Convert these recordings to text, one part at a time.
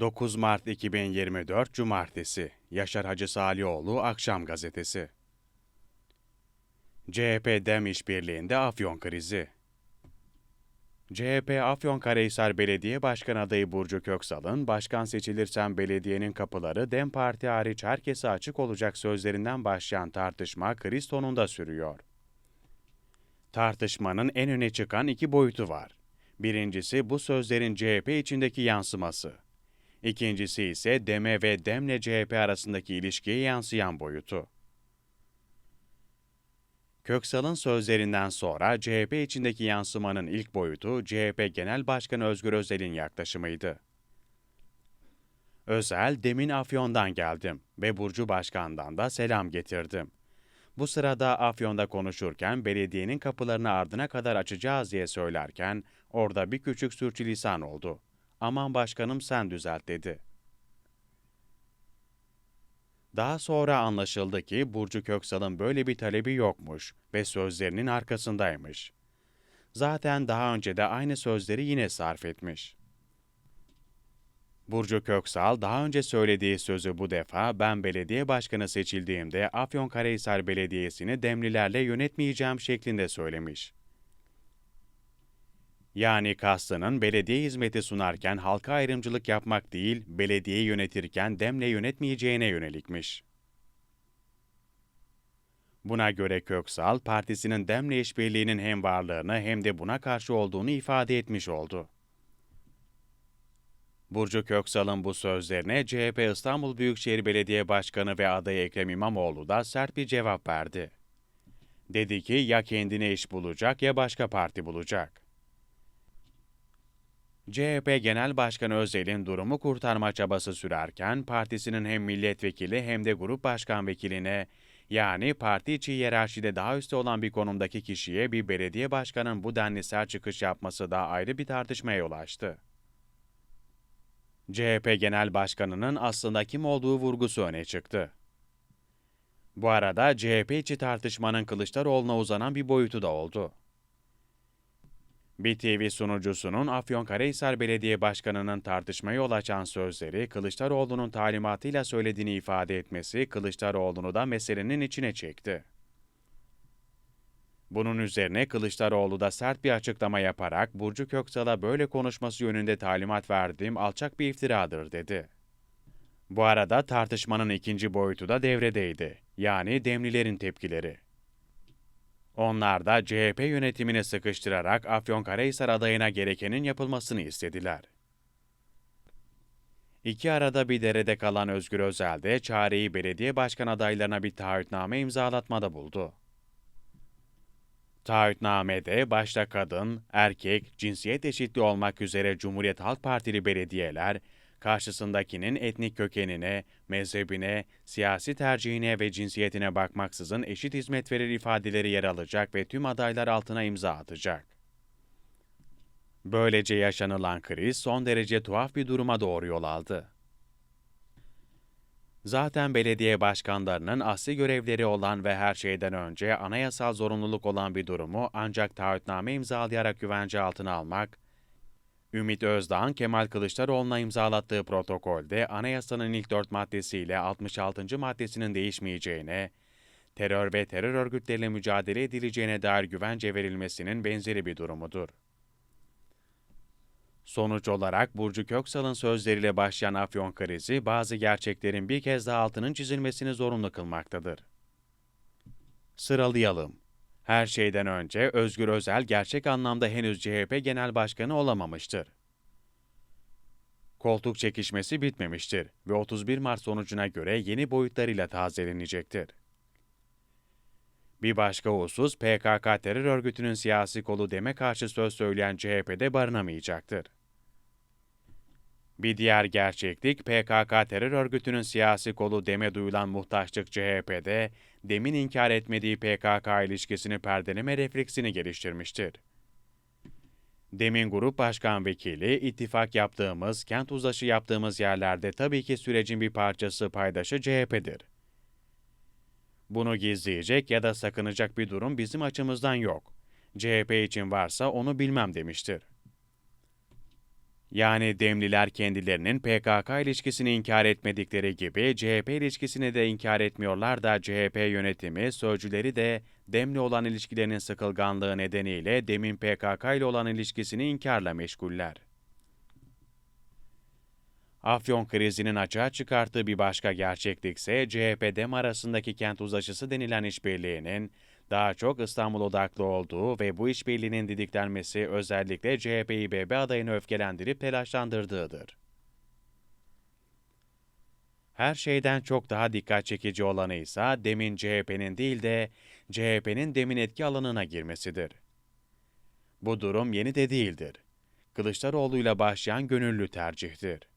9 Mart 2024 Cumartesi Yaşar Hacı Salioğlu Akşam Gazetesi CHP Dem İşbirliği'nde Afyon krizi CHP Afyonkarahisar Belediye Başkan adayı Burcu Köksal'ın başkan seçilirsem belediyenin kapıları Dem Parti hariç herkese açık olacak sözlerinden başlayan tartışma kriz tonunda sürüyor. Tartışmanın en öne çıkan iki boyutu var. Birincisi bu sözlerin CHP içindeki yansıması. İkincisi ise DEM'e ve DEM'le CHP arasındaki ilişkiye yansıyan boyutu. Köksal'ın sözlerinden sonra CHP içindeki yansımanın ilk boyutu CHP Genel Başkanı Özgür Özel'in yaklaşımıydı. Özel, demin Afyon'dan geldim ve Burcu Başkan'dan da selam getirdim. Bu sırada Afyon'da konuşurken belediyenin kapılarını ardına kadar açacağız diye söylerken orada bir küçük sürçülisan oldu. Aman başkanım sen düzelt dedi. Daha sonra anlaşıldı ki Burcu Köksal'ın böyle bir talebi yokmuş ve sözlerinin arkasındaymış. Zaten daha önce de aynı sözleri yine sarf etmiş. Burcu Köksal daha önce söylediği sözü bu defa ben belediye başkanı seçildiğimde Afyonkarahisar Belediyesi'ni demlilerle yönetmeyeceğim şeklinde söylemiş. Yani kastının belediye hizmeti sunarken halka ayrımcılık yapmak değil, belediyeyi yönetirken demle yönetmeyeceğine yönelikmiş. Buna göre Köksal, partisinin demle işbirliğinin hem varlığını hem de buna karşı olduğunu ifade etmiş oldu. Burcu Köksal'ın bu sözlerine CHP İstanbul Büyükşehir Belediye Başkanı ve adayı Ekrem İmamoğlu da sert bir cevap verdi. Dedi ki ya kendine iş bulacak ya başka parti bulacak. CHP Genel Başkanı Özel'in durumu kurtarma çabası sürerken partisinin hem milletvekili hem de grup başkan vekiline yani parti içi hiyerarşide daha üstte olan bir konumdaki kişiye bir belediye başkanının bu denli sert çıkış yapması da ayrı bir tartışmaya yol açtı. CHP Genel Başkanı'nın aslında kim olduğu vurgusu öne çıktı. Bu arada CHP içi tartışmanın Kılıçdaroğlu'na uzanan bir boyutu da oldu. BTV sunucusunun Afyonkarahisar Belediye Başkanı'nın tartışmaya yol açan sözleri Kılıçdaroğlu'nun talimatıyla söylediğini ifade etmesi Kılıçdaroğlu'nu da meselenin içine çekti. Bunun üzerine Kılıçdaroğlu da sert bir açıklama yaparak Burcu Köksal'a böyle konuşması yönünde talimat verdiğim alçak bir iftiradır dedi. Bu arada tartışmanın ikinci boyutu da devredeydi. Yani demlilerin tepkileri. Onlar da CHP yönetimini sıkıştırarak Afyonkarahisar adayına gerekenin yapılmasını istediler. İki arada bir derede kalan Özgür Özel de çareyi belediye başkan adaylarına bir taahhütname imzalatmada buldu. Taahhütnamede başta kadın, erkek, cinsiyet eşitliği olmak üzere Cumhuriyet Halk Partili belediyeler, karşısındakinin etnik kökenine, mezhebine, siyasi tercihine ve cinsiyetine bakmaksızın eşit hizmet verir ifadeleri yer alacak ve tüm adaylar altına imza atacak. Böylece yaşanılan kriz son derece tuhaf bir duruma doğru yol aldı. Zaten belediye başkanlarının asli görevleri olan ve her şeyden önce anayasal zorunluluk olan bir durumu ancak taahhütname imzalayarak güvence altına almak, Ümit Özdağ'ın Kemal Kılıçdaroğlu'na imzalattığı protokolde anayasanın ilk dört maddesiyle 66. maddesinin değişmeyeceğine, terör ve terör örgütleriyle mücadele edileceğine dair güvence verilmesinin benzeri bir durumudur. Sonuç olarak Burcu Köksal'ın sözleriyle başlayan Afyon krizi bazı gerçeklerin bir kez daha altının çizilmesini zorunlu kılmaktadır. Sıralayalım. Her şeyden önce Özgür Özel gerçek anlamda henüz CHP Genel Başkanı olamamıştır. Koltuk çekişmesi bitmemiştir ve 31 Mart sonucuna göre yeni boyutlarıyla tazelenecektir. Bir başka husus PKK terör örgütünün siyasi kolu deme karşı söz söyleyen CHP'de barınamayacaktır. Bir diğer gerçeklik PKK terör örgütünün siyasi kolu deme duyulan muhtaçlık CHP'de demin inkar etmediği PKK ilişkisini perdeleme refleksini geliştirmiştir. Demin Grup Başkan Vekili, ittifak yaptığımız, kent uzlaşı yaptığımız yerlerde tabii ki sürecin bir parçası paydaşı CHP'dir. Bunu gizleyecek ya da sakınacak bir durum bizim açımızdan yok. CHP için varsa onu bilmem demiştir. Yani Demliler kendilerinin PKK ilişkisini inkar etmedikleri gibi CHP ilişkisini de inkar etmiyorlar da CHP yönetimi, sözcüleri de Demli olan ilişkilerinin sıkılganlığı nedeniyle Dem'in PKK ile olan ilişkisini inkarla meşguller. Afyon krizinin açığa çıkarttığı bir başka gerçeklikse CHP-DEM arasındaki kent uzlaşısı denilen işbirliğinin daha çok İstanbul odaklı olduğu ve bu işbirliğinin didiklenmesi özellikle CHP İBB adayını öfkelendirip telaşlandırdığıdır. Her şeyden çok daha dikkat çekici olanı ise demin CHP'nin değil de CHP'nin demin etki alanına girmesidir. Bu durum yeni de değildir. Kılıçdaroğlu'yla başlayan gönüllü tercihtir.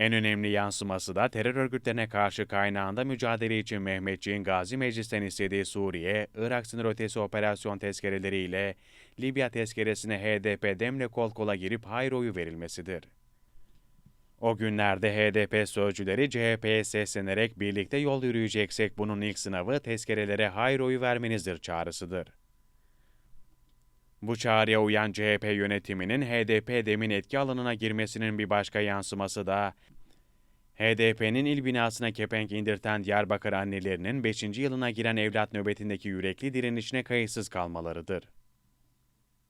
En önemli yansıması da terör örgütlerine karşı kaynağında mücadele için Mehmetçiğin Gazi Meclis'ten istediği Suriye, Irak sınır ötesi operasyon tezkereleriyle Libya tezkeresine HDP demle kol kola girip hayır oyu verilmesidir. O günlerde HDP sözcüleri CHP'ye seslenerek birlikte yol yürüyeceksek bunun ilk sınavı tezkerelere hayır oyu vermenizdir çağrısıdır. Bu çağrıya uyan CHP yönetiminin HDP demin etki alanına girmesinin bir başka yansıması da HDP'nin il binasına kepenk indirten Diyarbakır annelerinin 5. yılına giren evlat nöbetindeki yürekli direnişine kayıtsız kalmalarıdır.